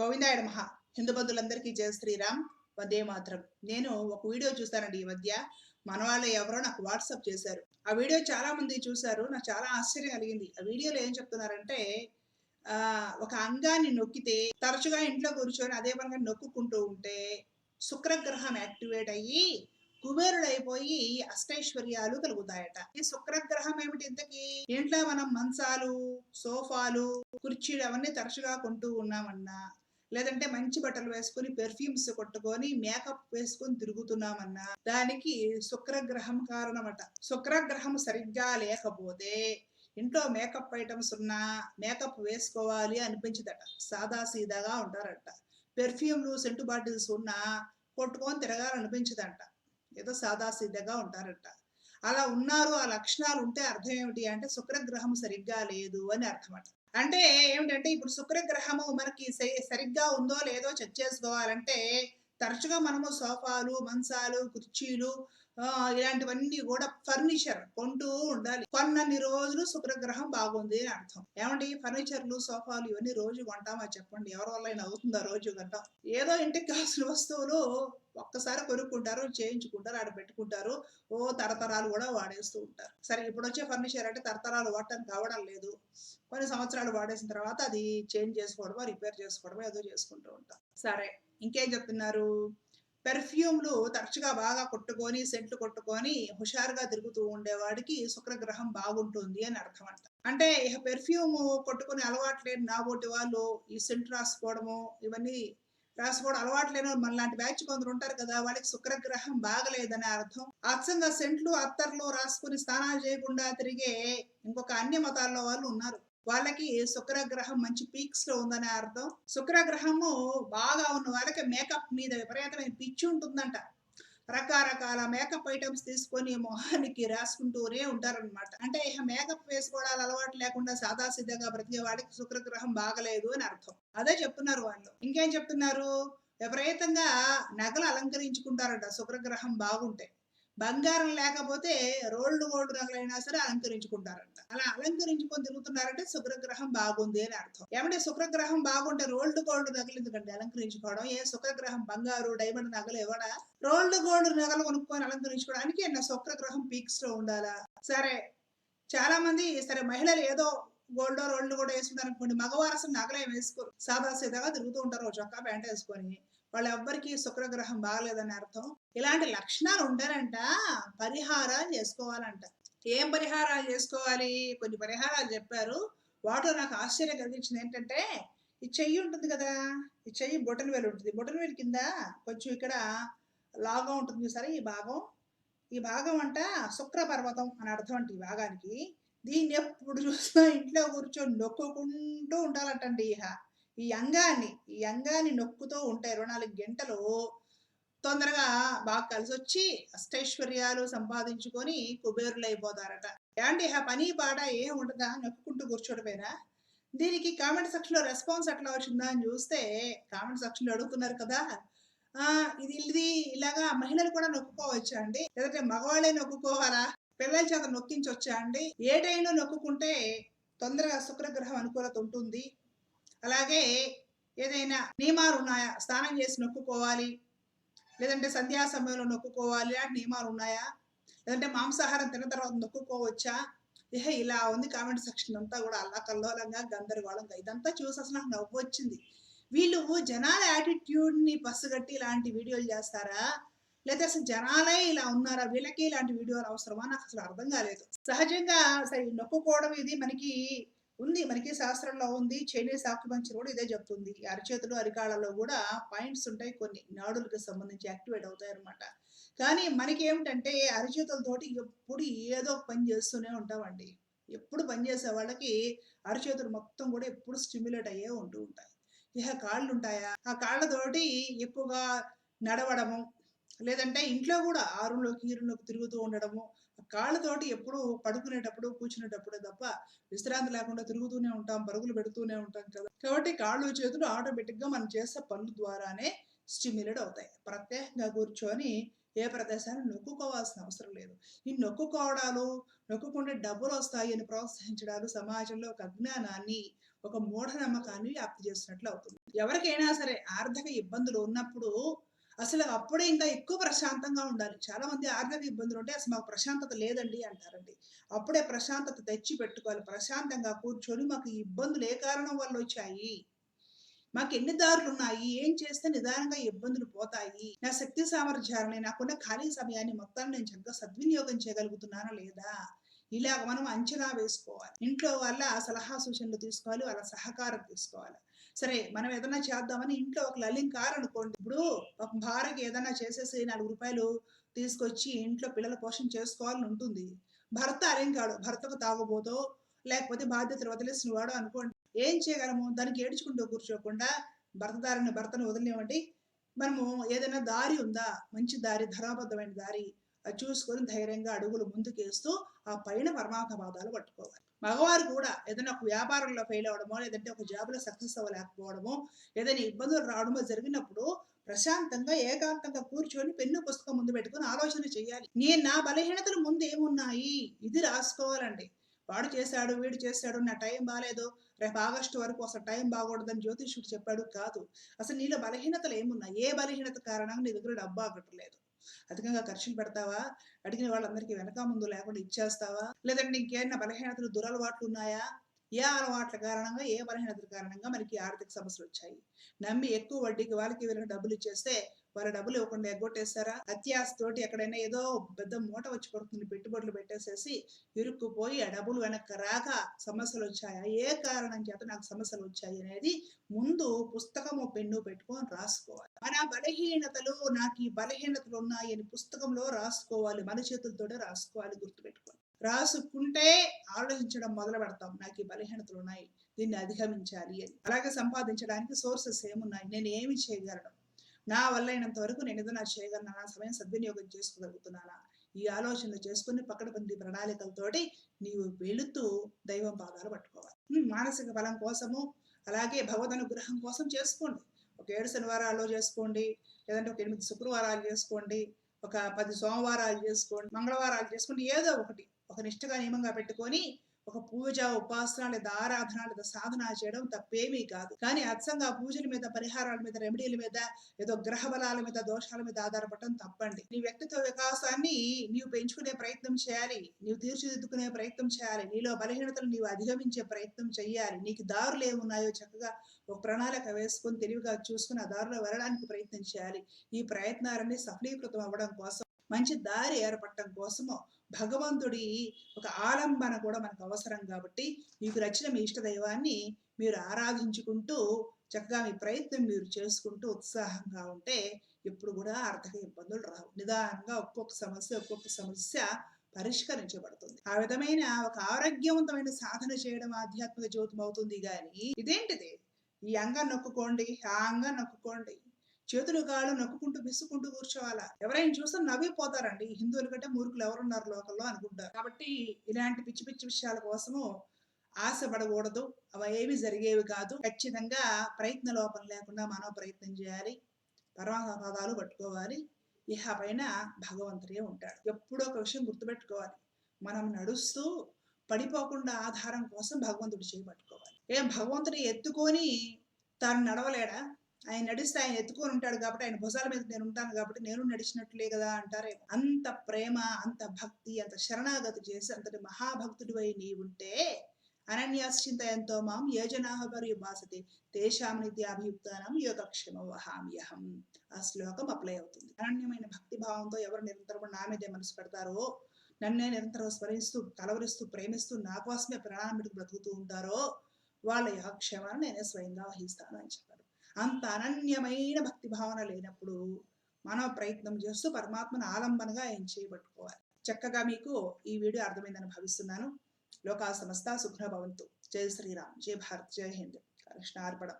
గోవిందాయ మహా హిందూ బంధువులందరికీ జయ శ్రీరామ్. వందే మాత్రం. నేను ఒక వీడియో చూస్తానండి ఈ మధ్య. మన వాళ్ళు ఎవరో నాకు వాట్సాప్ చేశారు. ఆ వీడియో చాలా మంది చూశారు. నాకు చాలా ఆశ్చర్యం కలిగింది. ఆ వీడియోలో ఏం చెప్తున్నారంటే ఒక అంగాన్ని నొక్కితే తరచుగా ఇంట్లో కూర్చొని అదే పనిగా నొక్కుకుంటూ ఉంటే శుక్రగ్రహం యాక్టివేట్ అయ్యి కుబేరుడైపోయి అష్టైశ్వర్యాలు కలుగుతాయట. ఈ శుక్రగ్రహం ఏమిటి ఇంతకీ? ఇంట్లో మనం మంచాలు సోఫాలు కుర్చీలు అవన్నీ తరచుగా కొంటూ ఉన్నామన్నా లేదంటే మంచి బట్టలు వేసుకొని పెర్ఫ్యూమ్స్ కొట్టుకొని మేకప్ వేసుకొని తిరుగుతున్నామన్నా దానికి శుక్రగ్రహం కారణమట. శుక్రగ్రహం సరిగ్గా లేకపోతే ఇంట్లో మేకప్ ఐటమ్స్ ఉన్నా మేకప్ వేసుకోవాలి అనిపించదట. సాదా సీదాగా ఉంటారట. పెర్ఫ్యూమ్లు సెంటు బాటిల్స్ ఉన్నా కొట్టుకొని తిరగాలనిపించదంట. ఏదో సాదా సీదాగా ఉంటారట. అలా ఉన్నారు ఆ లక్షణాలు ఉంటే అర్థం ఏమిటి అంటే శుక్రగ్రహం సరిగ్గా లేదు అని అర్థమట. అంటే ఏమిటంటే ఇప్పుడు శుక్రగ్రహము మనకి సరిగ్గా ఉందో లేదో చెక్ చేసుకోవాలంటే తరచుగా మనము సోఫాలు మంచాలు కుర్చీలు ఇలాంటివన్నీ కూడా ఫర్నిచర్ కొంటూ ఉండాలి. కొన్నన్ని రోజులు శుక్రగ్రహం బాగుంది అని అర్థం. ఏమంటే ఫర్నిచర్లు సోఫాలు ఇవన్నీ రోజు కొంటామా చెప్పండి? ఎవరి వల్ల అవుతుందా రోజు గంట? ఏదో ఇంటికి కావాల్సిన వస్తువులు ఒక్కసారి కొనుక్కుంటారు చేయించుకుంటారు ఆడ పెట్టుకుంటారు. ఓ తరతరాలు కూడా వాడేస్తూ ఉంటారు. సరే ఇప్పుడు వచ్చే ఫర్నిచర్ అంటే తరతరాలు వాడటానికి కావడం లేదు. కొన్ని సంవత్సరాలు వాడేసిన తర్వాత అది చేంజ్ చేసుకోవడమో రిపేర్ చేసుకోవడమో ఏదో చేసుకుంటూ ఉంటాం. సరే ఇంకేం చెప్తున్నారు? పెర్ఫ్యూమ్లు తరచుగా బాగా కొట్టుకొని సెంట్లు కొట్టుకొని హుషారుగా తిరుగుతూ ఉండేవాడికి శుక్రగ్రహం బాగుంటుంది అని అర్థం అంట అంటే ఇక పెర్ఫ్యూమ్ కొట్టుకుని అలవాటు లేని నాబోటి వాళ్ళు ఈ సెంట్ రాసుకోవడము ఇవన్నీ రాసుకోవడం అలవాటు లేని మనలాంటి బ్యాచ్ కొందరు ఉంటారు కదా వాళ్ళకి శుక్రగ్రహం బాగలేదని అర్థం. అచ్చంగా సెంట్లు అత్తర్లు రాసుకుని స్నానాలు చేయకుండా తిరిగే ఇంకొక అన్య మతాల్లో వాళ్ళు ఉన్నారు. వాళ్ళకి శుక్రగ్రహం మంచి పీక్స్లో ఉందనే అర్థం. శుక్రగ్రహము బాగా ఉన్న వాళ్ళకి మేకప్ మీద విపరీతమైన పిచ్చి ఉంటుందంట. రకరకాల మేకప్ ఐటమ్స్ తీసుకొని మొహానికి రాసుకుంటూనే ఉంటారన్నమాట. అంటే ఇక మేకప్ వేసుకోవడాలు అలవాటు లేకుండా సాదాసిద్ధంగా బ్రతికే వాడికి శుక్రగ్రహం బాగలేదు అని అర్థం. అదే చెప్తున్నారు వాళ్ళు. ఇంకేం చెప్తున్నారు? విపరీతంగా నగలు అలంకరించుకుంటారంట శుక్రగ్రహం బాగుంటే. బంగారం లేకపోతే రోల్డ్ గోల్డ్ నగలైనా సరే అలంకరించుకుంటారంట. అలా అలంకరించుకొని తిరుగుతున్నారంటే శుక్రగ్రహం బాగుంది అని అర్థం. ఏమంటే శుక్రగ్రహం బాగుంటే రోల్డ్ గోల్డ్ నగలు ఎందుకంటే అలంకరించుకోవడం? ఏ శుక్రగ్రహం బంగారు డైమండ్ నగలు ఇవ్వడా? రోల్డ్ గోల్డ్ నగలు కొనుక్కొని అలంకరించుకోవడానికి నా శుక్రగ్రహం పీక్స్లో ఉండాలా? సరే చాలా మంది సరే మహిళలు ఏదో గోల్డ్ రోల్డ్ కూడా వేసుకుంటారు అనుకోండి మగవారు అసలు నగలే వేసుకోరు. సాదా సీదాగా తిరుగుతూ ఉంటారు ఓ చొక్కా ప్యాంట్ వేసుకొని. వాళ్ళు ఎవ్వరికి శుక్రగ్రహం బాగలేదని అర్థం. ఇలాంటి లక్షణాలు ఉండాలంట పరిహారాలు చేసుకోవాలంట. ఏం పరిహారాలు చేసుకోవాలి? కొన్ని పరిహారాలు చెప్పారు. వాటిలో నాకు ఆశ్చర్యం కలిగించింది ఏంటంటే ఈ చెయ్యి ఉంటుంది కదా ఈ చెయ్యి బొటన్ వేలు ఉంటుంది. బొటన్ వేలు కింద కొంచెం ఇక్కడ లాగా ఉంటుంది చూసారా ఈ భాగం? ఈ భాగం అంట శుక్ర పర్వతం అని అర్థం అంటే ఈ భాగానికి. దీన్ని ఎప్పుడు చూసినా ఇంట్లో కూర్చొని నొక్కుకుంటూ ఉండాలంటండి ఇహ. ఈ అంగాన్ని ఈ అంగాన్ని నొక్కుతూ ఉంటే ఇరవై నాలుగు గంటలు తొందరగా బాగా కలిసి వచ్చి అష్టైశ్వర్యాలు సంపాదించుకొని కుబేరులు అయిపోతారట ఏంటి ఆ పని పాట ఏం ఉండదా నొక్కుంటూ కూర్చోడమేనా? దీనికి కామెంట్ సెక్షన్లో రెస్పాన్స్ ఎట్లా వచ్చిందా అని చూస్తే కామెంట్ సెక్షన్లో అడుగుతున్నారు కదా. ఆ ఇది ఇది ఇలాగా మహిళలు కూడా నొక్కుకోవచ్చా అండి? లేదంటే మగవాళ్ళే నొక్కుకోవాలా? పిల్లల చేత నొక్కించవచ్చా అండి? ఏ టైంలో నొక్కుంటే తొందరగా శుక్రగ్రహం అనుకూలత ఉంటుంది? అలాగే ఏదైనా నియమాలు ఉన్నాయా? స్నానం చేసి నొక్కుకోవాలి. లేదంటే సంధ్యా సమయంలో నొక్కుకోవాలి. ఇలాంటి నియమాలు ఉన్నాయా? లేదంటే మాంసాహారం తిన్న తర్వాత నొక్కుకోవచ్చా? ఇహ ఇలా ఉంది. కామెంట్ సెక్షన్ అంతా కూడా అల్లాకల్లోలంగా గందరగోళంగా ఇదంతా చూసి అసలు నాకు నవ్వు వచ్చింది. వీళ్ళు జనాల యాటిట్యూడ్ని పసుగట్టి ఇలాంటి వీడియోలు చేస్తారా? లేదా అసలు జనాలే ఇలా ఉన్నారా? వీళ్ళకి ఇలాంటి వీడియోలు అవసరమా? నాకు అసలు అర్థం కాలేదు. సహజంగా అసలు నొక్కుకోవడం ఇది మనకి ఉంది. మనకి శాస్త్రంలో ఉంది. చైనీస్ ఆక్యుపంచర్ కూడా ఇదే చెప్తుంది. అరచేతులు అరికాళ్ళలో కూడా పాయింట్స్ ఉంటాయి కొన్ని. నాడులకు సంబంధించి యాక్టివేట్ అవుతాయి అనమాట కానీ మనకి ఏమిటంటే అరచేతులతోటి ఎప్పుడు ఏదో పని చేస్తూనే ఉంటామండి. ఎప్పుడు పని చేసే వాళ్ళకి అరచేతులు మొత్తం కూడా ఎప్పుడు స్టిమ్యులేట్ అయ్యే ఉంటూ ఉంటాయి. ఇక కాళ్ళు ఉంటాయా ఆ కాళ్ళతోటి ఎక్కువగా నడవడము లేదంటే ఇంట్లో కూడా ఆరులోకి ఈరులోకి తిరుగుతూ ఉండడము కాళ్ళతోటి ఎప్పుడు పడుకునేటప్పుడు కూర్చునేటప్పుడు తప్ప విశ్రాంతి లేకుండా తిరుగుతూనే ఉంటాం పరుగులు పెడుతూనే ఉంటాం కదా. కాబట్టి కాళ్ళు చేతులు ఆటోమేటిక్గా మనం చేసే పనుల ద్వారానే స్టిమ్యులేట్ అవుతాయి. ప్రత్యేకంగా కూర్చొని ఏ ప్రదేశాన్ని నొక్కుకోవాల్సిన అవసరం లేదు. ఈ నొక్కుకోవడాలు నొక్కుకుంటే డబ్బులు వస్తాయి అని ప్రోత్సహించడాలు సమాజంలో ఒక అజ్ఞానాన్ని ఒక మూఢనమ్మకాన్ని వ్యాప్తి చేసినట్లు అవుతుంది. ఎవరికైనా సరే ఆర్థిక ఇబ్బందులు ఉన్నప్పుడు అసలు అప్పుడే ఇంకా ఎక్కువ ప్రశాంతంగా ఉండాలి. చాలా మంది ఆర్థిక ఇబ్బందులు ఉంటే అసలు మాకు ప్రశాంతత లేదండి అంటారండి. అప్పుడే ప్రశాంతత తెచ్చి పెట్టుకోవాలి. ప్రశాంతంగా కూర్చొని మాకు ఇబ్బందులు ఏ కారణం వల్ల వచ్చాయి? మాకు ఎన్ని దారులు ఉన్నాయి? ఏం చేస్తే నిదానంగా ఇబ్బందులు పోతాయి? నా శక్తి సామర్థ్యాలని నాకున్న ఖాళీ సమయాన్ని మొత్తాన్ని నేను చక్కగా సద్వినియోగం చేయగలుగుతున్నానా లేదా? ఇలాగ మనం అంచనా వేసుకోవాలి. ఇంట్లో వాళ్ళ సలహా సూచనలు తీసుకోవాలి. వాళ్ళ సహకారం తీసుకోవాలి. సరే మనం ఏదైనా చేద్దామని ఇంట్లో ఒక లలింకారు అనుకోండి. ఇప్పుడు ఒక భార్యకి ఏదైనా చేసేసి నాలుగు రూపాయలు తీసుకొచ్చి ఇంట్లో పిల్లల పోషణ చేసుకోవాలని ఉంటుంది. భర్త అలింగాడు భర్తకు తాగబోతో లేకపోతే బాధ్యతలు వదిలేసిన వాడు అనుకోండి. ఏం చేయగలము? దానికి ఏడ్చుకుంటూ కూర్చోకుండా భర్తదారిని భర్తను వదిలేమండి మనము ఏదైనా దారి ఉందా? మంచి దారి ధర్మబద్ధమైన దారి అది చూసుకొని ధైర్యంగా అడుగులు ముందుకేస్తూ ఆ పైన పరమాత్మ పాదాలు పట్టుకోవాలి. మగవారు కూడా ఏదైనా ఒక వ్యాపారంలో ఫెయిల్ అవ్వడమో లేదంటే ఒక జాబ్లో సక్సెస్ అవ్వలేకపోవడమో ఏదైనా ఇబ్బందులు రావడమో జరిగినప్పుడు ప్రశాంతంగా ఏకాంతంగా కూర్చొని పెన్ను పుస్తకం ముందు పెట్టుకొని ఆలోచన చేయాలి. నేను నా బలహీనతలు ముందు ఏమున్నాయి? ఇది రాసుకోవాలండి. వాడు చేశాడు వీడు చేశాడు నా టైం బాగాలేదు రేపు ఆగస్టు వరకు అసలు టైం బాగూడదని జ్యోతిష్యుడు చెప్పాడు కాదు. అసలు నీలో బలహీనతలు ఏమున్నాయి? ఏ బలహీనత కారణంగా నీ దగ్గర డబ్బు ఆగట్లేదు? అధికంగా ఖర్చులు పెడతావా? అడిగిన వాళ్ళందరికీ వెనక ముందు లేకుండా ఇచ్చేస్తావా? లేదంటే ఇంకేమైనా బలహీనతలు దురలవాట్లు ఉన్నాయా? ఏ అలవాట్ల కారణంగా ఏ బలహీనతల కారణంగా మనకి ఆర్థిక సమస్యలు వచ్చాయి? నమ్మి ఎక్కువ వడ్డీకి వాళ్ళకి వీళ్ళకి డబ్బులు ఇచ్చేస్తే వారు డబ్బులు ఇవ్వకుండా ఎగ్గొట్టేస్తారా? అత్యాశతోటి ఎక్కడైనా ఏదో పెద్ద మూట వచ్చి పడుతుంది పెట్టుబడులు పెట్టేసేసి ఇరుక్కుపోయి ఆ డబ్బులు వెనక్కి రాక సమస్యలు వచ్చాయా? ఏ కారణం చేత నాకు సమస్యలు వచ్చాయి అనేది ముందు పుస్తకము పెన్ను పెట్టుకొని రాసుకోవాలి. మన బలహీనతలు నాకు ఈ బలహీనతలు ఉన్నాయి అని పుస్తకంలో రాసుకోవాలి మన చేతులతోనే రాసుకోవాలి గుర్తుపెట్టుకోవాలి రాసుకుంటే ఆలోచించడం మొదలు పెడతాం. నాకు ఈ బలహీనతలు ఉన్నాయి. దీన్ని అధిగమించాలి అని. అలాగే సంపాదించడానికి సోర్సెస్ ఏమున్నాయి? నేను ఏమి చేయగలను? నా వల్ల అయినంత వరకు నేను ఏదైనా చేయగలను? నా సమయం సద్వినియోగం చేసుకోగలుగుతున్నానా? ఈ ఆలోచనలు చేసుకుని పక్కన పొంది ప్రణాళికలతోటి నీవు వెళుతూ దైవం పాదాలు పట్టుకోవాలి. మానసిక బలం కోసము అలాగే భగవద్ అనుగ్రహం కోసం చేసుకోండి. ఒక ఏడు శనివారాల్లో చేసుకోండి. లేదంటే ఒక ఎనిమిది శుక్రవారాలు చేసుకోండి. ఒక పది సోమవారాలు చేసుకోండి. మంగళవారాలు చేసుకోండి. ఏదో ఒకటి. ఒక నిష్ఠగా నియమంగా పెట్టుకొని ఒక పూజ ఉపాసన లేదా ఆరాధన లేదా సాధన చేయడం తప్పేమీ కాదు. కానీ అచ్చంగా పూజల మీద పరిహారాల మీద రెమెడీల మీద ఏదో గ్రహ బలాల మీద దోషాల మీద ఆధారపడటం తప్పండి. నీ వ్యక్తిత్వ వికాసాన్ని నీవు పెంచుకునే ప్రయత్నం చేయాలి. నీవు తీర్చిదిద్దుకునే ప్రయత్నం చేయాలి. నీలో బలహీనతలు నీవు అధిగమించే ప్రయత్నం చేయాలి నీకు దారులు ఏమున్నాయో చక్కగా ఒక ప్రణాళిక వేసుకొని తెలివిగా చూసుకుని ఆ దారిలో వెళ్ళడానికి ప్రయత్నం చేయాలి. ఈ ప్రయత్నాలన్నీ సఫలీకృతం అవ్వడం కోసం మంచి దారి ఏర్పడటం కోసము భగవంతుడి ఒక ఆలంబన కూడా మనకు అవసరం కాబట్టి మీకు నచ్చిన మీ ఇష్ట దైవాన్ని మీరు ఆరాధించుకుంటూ చక్కగా మీ ప్రయత్నం మీరు చేసుకుంటూ ఉత్సాహంగా ఉంటే ఎప్పుడు కూడా ఆర్థిక ఇబ్బందులు రావు. నిదానంగా ఒక్కొక్క సమస్య ఒక్కొక్క సమస్య పరిష్కరించబడుతుంది. ఆ విధమైన ఒక ఆరోగ్యవంతమైన సాధన చేయడం ఆధ్యాత్మిక జ్యోతం అవుతుంది కానీ ఇదేంటిది? ఈ అంగం నొక్కుకోండి ఆ అంగం నొక్కుకోండి. చేతులు కాళ్ళు నొక్కుంటూ విసుకుంటూ కూర్చోవాలా? ఎవరైనా చూస్తే నవ్విపోతారండి. హిందువుల కంటే మూర్ఖులు ఎవరున్నారు లోకల్లో అనుకుంటారు. కాబట్టి ఇలాంటి పిచ్చి పిచ్చి విషయాల కోసము ఆశపడకూడదు. అవి ఏమి జరిగేవి కాదు. ఖచ్చితంగా ప్రయత్న లోపం లేకుండా మనం ప్రయత్నం చేయాలి. పరమాత్మ పట్టుకోవాలి. ఇహ పైన భగవంతుడే ఉంటాడు. ఎప్పుడో ఒక విషయం గుర్తుపెట్టుకోవాలి. మనం నడుస్తూ పడిపోకుండా ఆధారం కోసం భగవంతుడు చేపట్టుకోవాలి ఏం భగవంతుడిని ఎత్తుకొని తాను నడవలేడా? ఆయన నడిస్తే ఆయన ఎత్తుకొని ఉంటాడు కాబట్టి ఆయన భుజాల మీద నేను ఉంటాను కాబట్టి నేను నడిచినట్లే కదా అంటారేమో. అంత ప్రేమ అంత భక్తి అంత శరణాగతి చేసి అంతటి మహాభక్తుడివై నీ ఉంటే అనన్యాశ్చింతయంతో మాం యోజనాహపరి భాసతే తేషాం నిత్యాభియుక్తానం యోగక్షేమ వహామ్యహం. ఆ శ్లోకం అప్లై అవుతుంది. అనన్యమైన భక్తి భావంతో ఎవరు నిరంతరం నా మీదే మనసు పెడతారో నన్నే నిరంతరం స్మరిస్తూ కలవరిస్తూ ప్రేమిస్తూ నా కోసమే ప్రాణాన్ని బ్రతుకుతూ ఉంటారో వాళ్ళ యోగక్షేమాన్ని నేనే స్వయంగా వహిస్తాను అని చెప్పారు. అంత అనన్యమైన భక్తి భావన లేనప్పుడు మనం ప్రయత్నం చేస్తూ పరమాత్మను ఆలంబనగా ఆయన చేయబట్టుకోవాలి. చక్కగా మీకు ఈ వీడియో అర్థమైందని భావిస్తున్నాను. లోకా సమస్త సుఖ్న భవంతు. జయ శ్రీరామ్. జై భారత్. జై హింద్. కృష్ణార్పణం